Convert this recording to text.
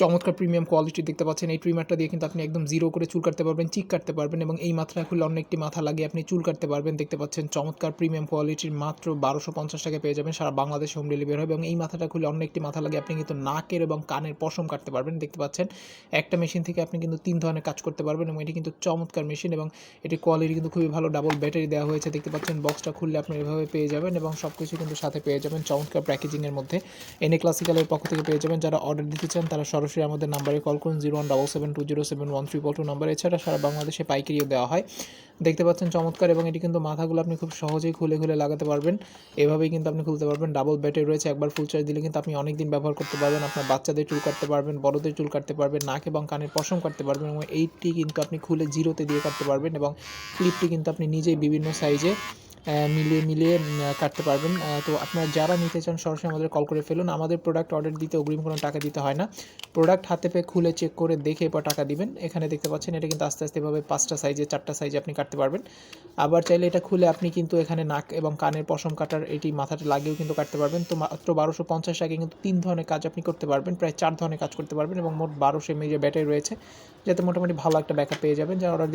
চমৎকার premium quality দেখতে পাচ্ছেন। এই ট্রিমারটা দিয়ে কিন্তু আপনি একদম জিরো করে চুল কাটতে পারবেন চিক কাটতে পারবেন এবং এই মাথাটা খুলে অন্য একটি মাথা লাগিয়ে আপনি চুল কাটতে পারবেন। দেখতে পাচ্ছেন চমৎকার প্রিমিয়াম কোয়ালিটির মাত্র বারোশো পঞ্চাশ টাকা পেয়ে যাবেন সারা বাংলাদেশে হোম ডেলিভারি হবে এবং এই মাথাটা খুলে অন্য একটি মাথা লাগিয়ে আপনি কিন্তু নাকের এবং কানের পশম কাটতে পারবেন। দেখতে পাচ্ছেন একটা মেশিন থেকে আপনি কিন্তু তিন ধরনের কাজ করতে পারবেন এবং এটি কিন্তু চমৎকার মেশিন এবং এটির কোয়ালিটি কিন্তু খুবই ভালো। ডাবল ব্যাটারি দেওয়া হয়েছে। দেখতে পাচ্ছেন বক্সটা খুললে আপনি এভাবে পেয়ে যাবেন এবং সব কিছু কিন্তু সাথে পেয়ে যাবেন চমৎকার প্যাকেজিংয়ের মধ্যে। এনে ক্লাসিক্যালের পক্ষ থেকে পেয়ে যাবেন। যারা অর্ডার দিতে চান তারা সরাসরি আমাদের নাম্বারে কল করুন, zero one double seven two zero seven one three two number. এছাড়া সারা বাংলাদেশে পাইকারিও দেওয়া হয়। দেখতে পাচ্ছেন চমৎকার এবং এটি কিন্তু মাথাগুলো আপনি খুব সহজেই খুলে খুলে লাগাতে পারবেন। এভাবেই কিন্তু আপনি খুলতে পারবেন। ডাবল ব্যাটারি রয়েছে, একবার ফুল চার্জ দিলে কিন্তু আপনি অনেক দিন ব্যবহার করতে পারবেন। আপনার বাচ্চাদের চুল কাটতে পারবেন, বড়দের চুল কাটতে পারবেন, নাক এবং কানের পশম কাটতে পারবেন এবং এইটি কিন্তু আপনি খুলে জিরোতে দিয়ে কাটতে পারবেন এবং ক্লিপটি কিন্তু আপনি নিজেই বিভিন্ন সাইজে মিলিয়ে মিলিয়ে কাটতে পারবেন। তো আপনারা যারা নিতে চান, সরাসরি আমাদের কল করে ফেলুন। আমাদের প্রোডাক্ট অর্ডার দিতে অগ্রিম কোনো টাকা দিতে হয় না। প্রোডাক্ট হাতে পেয়ে খুলে চেক করে দেখে এরপর টাকা দিবেন। এখানে দেখতে পাচ্ছেন, এটা কিন্তু আস্তে আস্তে এভাবে পাঁচটা সাইজে চারটা সাইজে আপনি কাটতে পারবেন। আবার চাইলে এটা খুলে আপনি কিন্তু এখানে নাক এবং কানের পশম কাটার এটি মাথাটা লাগিয়েও কিন্তু কাটতে পারবেন। তো মাত্র বারোশো পঞ্চাশ টাকা কিন্তু তিন ধরনের কাজ আপনি করতে পারবেন। প্রায় চার ধরনের কাজ করতে পারবেন এবং মোট বারোশো এমএজের ব্যাটারি রয়েছে, যাতে মোটামুটি ভালো একটা ব্যাকআপ পেয়ে যাবেন। যারা অর্ডার